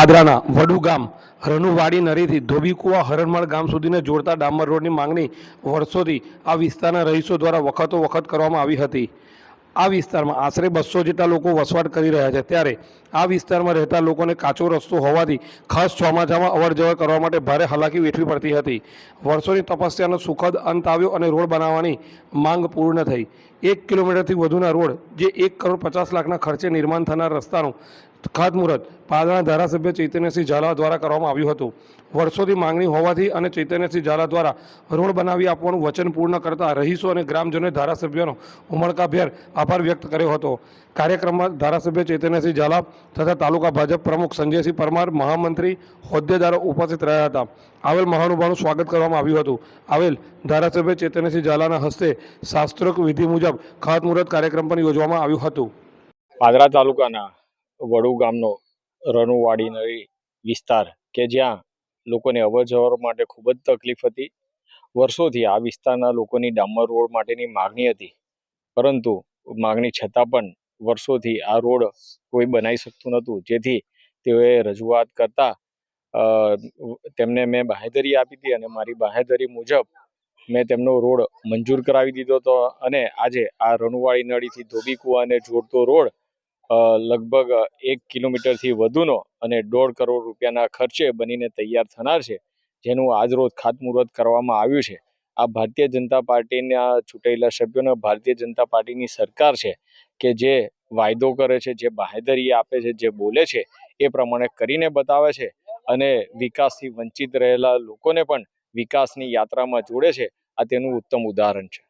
પાદરાના વડુ ગામ, રનુવાડી નરીથી ધોબીકુવા હરણમાળ ગામ સુધીને જોડતા ડામર રોડની માંગણી વર્ષોથી આ વિસ્તારના રહીશો દ્વારા વખતો વખત કરવામાં આવી હતી. આ વિસ્તારમાં આશરે બસો જેટલા લોકો વસવાટ કરી રહ્યા છે. ત્યારે આ વિસ્તારમાં રહેતા લોકોને કાચો રસ્તો હોવાથી ખાસ ચોમાસામાં અવરજવર કરવા માટે ભારે હાલાકી વેઠવી પડતી હતી. વર્ષોની તપસ્યાનો સુખદ અંત આવ્યો અને રોડ બનાવવાની માંગ પૂર્ણ થઈ. એક કિલોમીટરથી વધુના રોડ, જે એક કરોડ પચાસ લાખના ખર્ચે નિર્માણ થનાર રસ્તાનું ખાતમુહૂર્ત પાદરના ધારાસભ્ય ચૈતન્યસિંહ ઝાલા દ્વારા કરવામાં આવ્યું હતું. વર્ષોથી માંગણી હોવાથી અને ચૈતન્યસિંહ ઝાલા દ્વારા રોડ બનાવી આપવાનું વચન પૂર્ણ કરતા રહીશો અને ગ્રામજનોએ ધારાસભ્યનો ઉમળકાભેર આભાર વ્યક્ત કર્યો હતો. કાર્યક્રમમાં ધારાસભ્ય ચૈતન્યસિંહ ઝાલા તથા તાલુકા ભાજપ પ્રમુખ સંજયસિંહ પરમાર, મહામંત્રી, હોદ્દેદારો ઉપસ્થિત રહ્યા હતા. આવેલ મહાનુભાવનું સ્વાગત કરવામાં આવ્યું હતું. આવેલ ધારાસભ્ય ચૈતન્યસિંહ ઝાલાના હસ્તે શાસ્ત્રોક વિધિ મુજબ ખાતમુહૂર્ત કાર્યક્રમ પણ યોજવામાં આવ્યું હતું. પાદરા તાલુકાના વડુ ગામનો રનુવાડી નળી વિસ્તાર કે જ્યાં લોકોને અવરજવર માટે ખૂબ જ તકલીફ હતી. વર્ષોથી આ વિસ્તારના લોકોની ડામર રોડ માટેની માગણી હતી. પરંતુ માગણી છતાં પણ વર્ષોથી આ રોડ કોઈ બનાવી શકતું નહોતું. જેથી તેઓએ રજૂઆત કરતા તેમને મેં બાહેધરી આપી હતી અને મારી બાહેધરી મુજબ મેં તેમનો રોડ મંજૂર કરાવી દીધો હતો. અને આજે આ રણુવાળી નળીથી ધોબી કુવાને જોડતો રોડ લગભગ એક કિલોમીટરથી વધુનો અને દોઢ કરોડ રૂપિયાના ખર્ચે બનીને તૈયાર થનાર છે, જેનું આજરોજ ખાતમુહૂર્ત કરવામાં આવ્યું છે. આ ભારતીય જનતા પાર્ટીના ચૂંટાયેલા સભ્યોને ભારતીય જનતા પાર્ટીની સરકાર છે કે જે વાયદો કરે છે, જે બાહેધરી આપે છે, જે બોલે છે, એ પ્રમાણે કરીને બતાવે છે અને વિકાસથી વંચિત રહેલા લોકોને પણ વિકાસની યાત્રામાં જોડે છે. આ તેનું ઉત્તમ ઉદાહરણ છે.